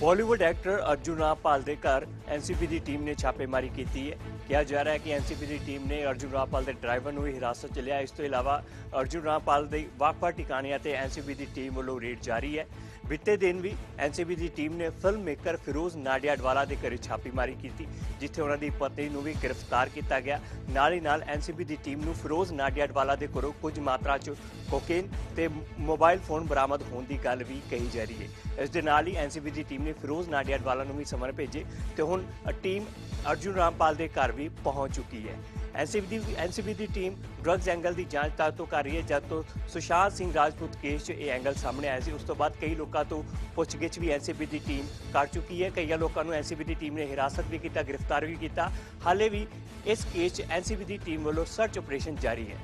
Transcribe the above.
Bollywood actor Arjun Rampal ਦੇ ਘਰ NCB ਦੀ ਟੀਮ ਨੇ ਛਾਪੇਮਾਰੀ ਕੀਤੀ ਹੈ। ਕਿਹਾ ਜਾ ਰਿਹਾ ਹੈ ਕਿ ਐਨਸੀਬੀ ਦੀ ਟੀਮ ਨੇ ਅਰਜੁਨ ਰਾਮਪਾਲ ਦੇ ਡਰਾਈਵਰ ਨੂੰ ਵੀ ਹਿਰਾਸਤ 'ਚ ਲਿਆ ਇਸ ਤੋਂ ਇਲਾਵਾ ਅਰਜੁਨ ਰਾਮਪਾਲ ਦੇ ਵੱਖ-ਵੱਖ ਟਿਕਾਣਿਆਂ ਤੇ ਐਨਸੀਬੀ ਦੀ ਟੀਮ ਵੱਲੋਂ ਰੇਡ ਜਾਰੀ ਹੈ। ਬੀਤੇ ਦਿਨ ਵੀ ਐਨਸੀਬੀ ਦੀ ਟੀਮ ਨੇ ਫਿਲਮ ਮੇਕਰ ਫਿਰੋਜ਼ ਨਾਡਿਆਡਵਾਲਾ ਦੇ ਘਰੇ ਛਾਪੇਮਾਰੀ ਕੀਤੀ, ਜਿੱਥੇ ਉਹਨਾਂ ਦੀ ਪਤਨੀ ਨੂੰ ਵੀ ਗ੍ਰਿਫਤਾਰ ਕੀਤਾ ਗਿਆ। ਨਾਲ ਹੀ ਨਾਲ ਐਨਸੀਬੀ ਦੀ ਟੀਮ ਨੂੰ ਫਿਰੋਜ਼ ਨਾਡਿਆਡਵਾਲਾ ਦੇ ਕੋਲੋਂ ਕੁਝ ਮਾਤਰਾ 'ਚ ਕੋਕੇਨ ਤੇ ਮੋਬਾਈਲ ਫੋਨ ਬਰਾਮਦ ਹੋਣ ਦੀ ਗੱਲ ਵੀ ਕਹੀ ਜਾ ਰਹੀ ਹੈ। ਇਸ ਦੇ ਨਾਲ ਹੀ ਐਨਸੀਬੀ ਦੀ ਟੀਮ ਨੇ ਫਿਰੋਜ਼ ਨਾਡਿਆਡਵਾਲਾ ਨੂੰ ਵੀ ਸਮਰ ਭੇਜੇ ਤੇ ਹੁਣ ਟੀਮ ਅਰਜੁਨ ਰਾਮਪਾਲ ਦੇ ਘਰ ਵੀ ਪਹੁੰਚ ਚੁੱਕੀ ਹੈ। ਐਨਸੀਬੀ ਦੀ ਐਨਸੀਬੀ ਦੀ ਟੀਮ ਡਰੱਗਸ ਐਂਗਲ ਦੀ ਜਾਂਚ ਤਦ ਤੋਂ ਕਰ ਰਹੀ ਹੈ, ਜਦ ਤੋਂ ਸੁਸ਼ਾਂਤ ਸਿੰਘ ਰਾਜਪੂਤ ਕੇਸ 'ਚ ਇਹ ਐਂਗਲ ਸਾਹਮਣੇ ਆਇਆ ਸੀ। ਉਸ ਤੋਂ ਬਾਅਦ ਕਈ ਲੋਕ ਲੋਕਾਂ ਤੋਂ ਪੁੱਛਗਿੱਛ ਵੀ ਐਨਸੀਬੀ ਦੀ ਟੀਮ ਕਰ ਚੁੱਕੀ ਹੈ। ਕਈਆਂ ਲੋਕਾਂ ਨੂੰ ਐਨਸੀਬੀ ਦੀ ਟੀਮ ਨੇ ਹਿਰਾਸਤ ਵੀ ਕੀਤਾ, ਗ੍ਰਿਫਤਾਰ ਵੀ ਕੀਤਾ। ਹਾਲੇ ਵੀ ਇਸ ਕੇਸ 'ਚ ਐਨਸੀਬੀ ਦੀ ਟੀਮ ਵੱਲੋਂ ਸਰਚ ਆਪਰੇਸ਼ਨ ਜਾਰੀ ਹੈ।